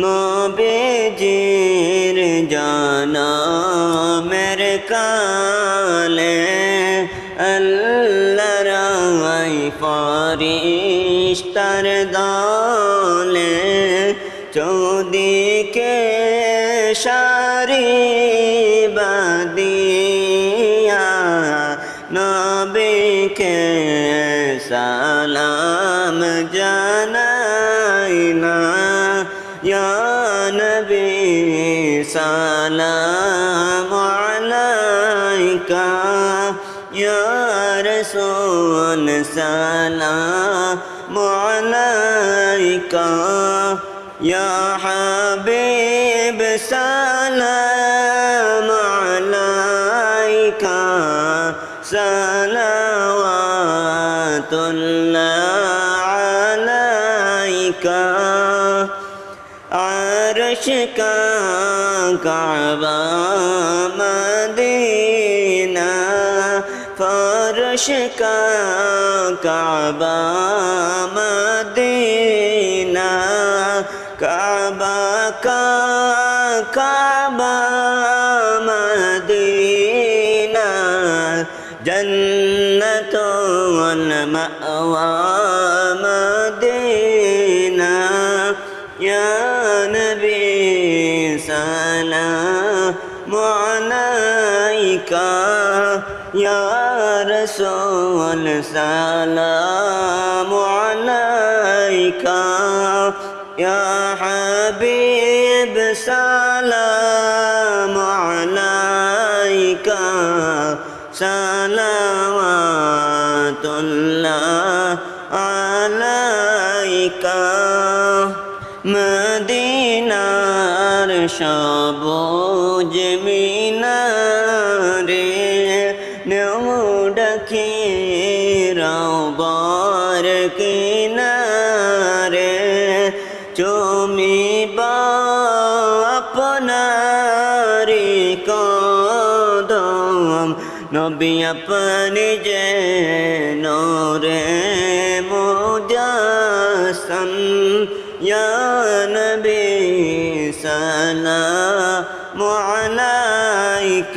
নবীজির জানা মের কালে আল্লাহ ফারিস্তার দলে চৌদিকে সারি বাদিয়া নবীকে সালাম জানাই يا نبي سلام عليك. يا رسول سلام عليك. يا حبيب سلام عليك. سلوات الله عليك. আশকা কাবা Medina ফরশ Kaaba Medina Kaaba Kaaba Medina জন্নতুল মাওয়া মদিনা। ইয়া يا رسول سلام عليك يا حبيب سلام عليك صلوات الله عليك মদিনার সবুজ মিনারে বাবার কিনারে তুমি বাপনারি কদম নবী আপনি যে নরে মোজাসম ইয়া নবী সালাম عليك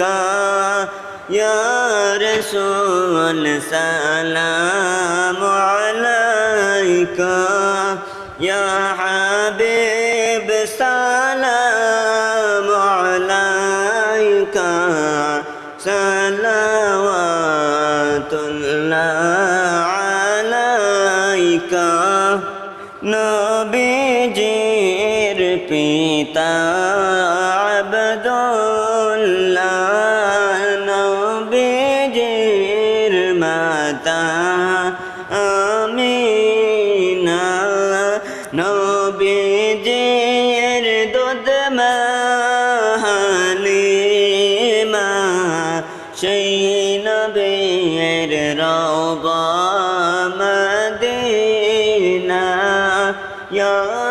يا رسول سلام عليك يا حبيب سلام পিতা আবদুল্লাহ নবীজির মাতা আমিনা নবীজির দুধ মাহালিমা সেই নবীর রগ মদিনা। ইয়া